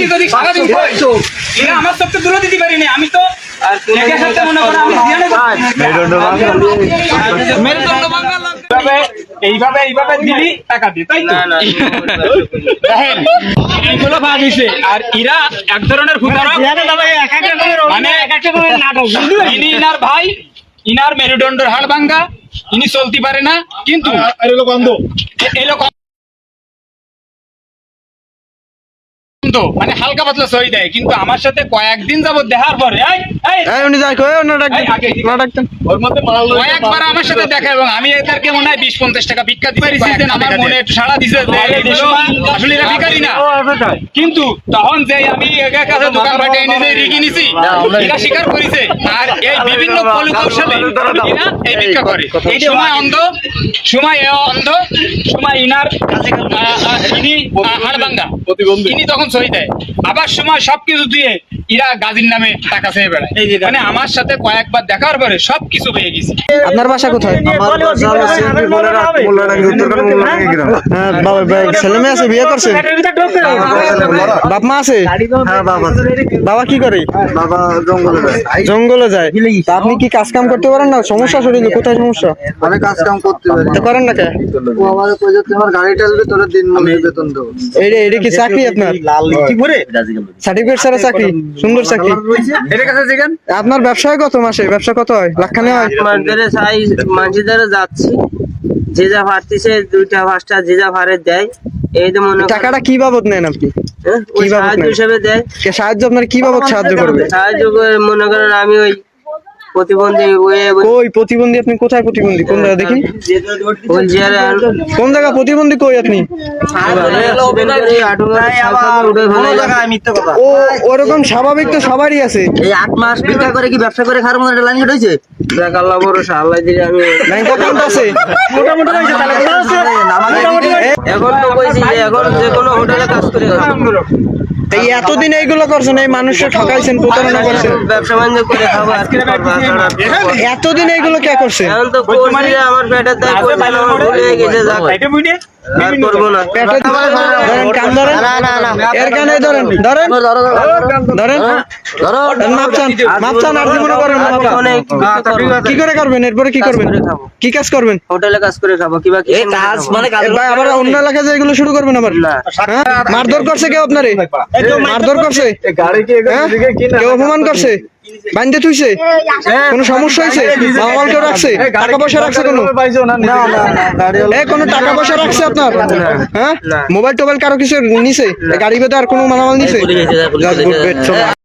তুই যদি সারাদিন এরা আমার সব তো দূরে দিতে পারিনি আমি তো একা সাথে মনে করো আমি ধ্যানে মেরুদণ্ড ভাঙা লোক। এইভাবে এইভাবে এইভাবে দিলি টাকা দি তাই দেখেন এইগুলো ভাগ হইছে আর ইরা এক ধরনের মানে ইনি ইনার ভাই ইনার মেরুদণ্ডের হাড় ভাঙ্গা ইনি চলতে পারে না কিন্তু এই অন্ধ, মানে হালকা পাতলা সই দেয় কিন্তু আমার সাথে কয়েকদিন যাবত দেখার পরে কয়েকবার আমার সাথে দেখা এবং আমি এদেরকে মনে হয় বিশ পঞ্চাশ টাকা ভিক্ষা দিচ্ছি আমার মনে একটু সাড়া দিছে আসলে এরা ভিখারি না। কিন্তু তখন যে আমি এদের কাছে দোকান পাটে এনে যে রিগি নিছি এরা স্বীকার করেছে। আর এই বিভিন্ন কৌশলে এরা এই ভিক্ষা করে। এই সময় অন্ধ সময় এ অন্ধ সময় ইনার হাড়ভাঙ্গা তিনি তখন সই দেয়। আবার সময় সবকিছু দিয়ে ইরা গাজীর নামে টাকা চেয়ে বেড়ায়। মানে আমার সাথে কয়েকবার দেখার পরে সবকিছু পেয়ে গেছি। আপনার বাসা কোথায়? হ্যাঁ বাবা ভাই ছেলে মেয়ে আছে বিয়ে বাপ মা আছে? হ্যাঁ বাবা বাবা কি করে? বাবা জঙ্গলে যায়। জঙ্গলে যায়। তা আপনি কি কাজ কাম করতে পারেন না? সমস্যা শরীরে কোথায় সমস্যা? আমি কাজ কাম করতে পারি করেন না কে? ও আমার কই যে তোমার গাড়ি টালবে তোর দিন মজুরি বেতন দেবো। এইটা এটা কি চাকরি আপনার? সার্টিফিকেট ছাড়া চাকরি? সুন্দর চাকরি। কাছে আপনার ব্যবসা কত মাসে ব্যবসা কত হয়? লাখখানে হয়? মার্কেটে চাই মাঝে ধরে যাচ্ছি। যে যা ফাটতিছে দুইটা পাঁচটা যে যা ফারে দেয়। এই তো মনে টাকাটা কি বাবদ নেন আপনি? হ্যাঁ, ওই কি বাবদ সাহায্য হিসেবে দেয়। সাহায্য আপনার কি বাবদ সাহায্য করবে? সাহায্য করে মনে করেন আমি ওই প্রতিবন্ধী কই প্রতিবন্ধী আপনি? কোথায় প্রতিবন্ধী? কোন জায়গা দেখি? কোন জায়গা প্রতিবন্ধী কই আপনি? ও ওরকম স্বাভাবিক তো সবারই আছে। এই আট মাস ভিক্ষা করে কি ব্যবসা করে খারাপ মনে লাইন হয়েছে দেখ আল্লাহ ভরসা আল্লাহ দিলে আমি আছে। যে এখন যে কোনো হোটেলে কাজ করে এই এতদিন এইগুলো করছেন এই মানুষকে ঠকাইছেন প্রতারণা করছেন ব্যবসা বাণিজ্য করে খাব আর কি? এতদিন এইগুলো কে করছে এখন তো আমার পেটের দায় আমার ভুল গেছে যাক। অনেক কি করে করবেন এরপরে কি করবেন কি কাজ করবেন হোটেলে কাজ করে খাব কিবা কি কাজ মানে আবার অন্য এলাকায় যে এগুলো শুরু করবেন হ্যাঁ? মারধর করছে কেউ আপনারে? মারধর করছে। গাড়ি কি হ্যাঁ? কেউ অপমান করছে? বান্ধে থুইছে? কোনো সমস্যা হয়েছে মামাল কেউ রাখছে? টাকা পয়সা রাখছে কোনো? পাইছো না না না গাড়ি এ কোনো টাকা পয়সা রাখছে আপনার? হ্যাঁ? মোবাইল টোবাইল কারও কিছু নিছে? গাড়ি বেদে আর কোনো মালামাল নিছে?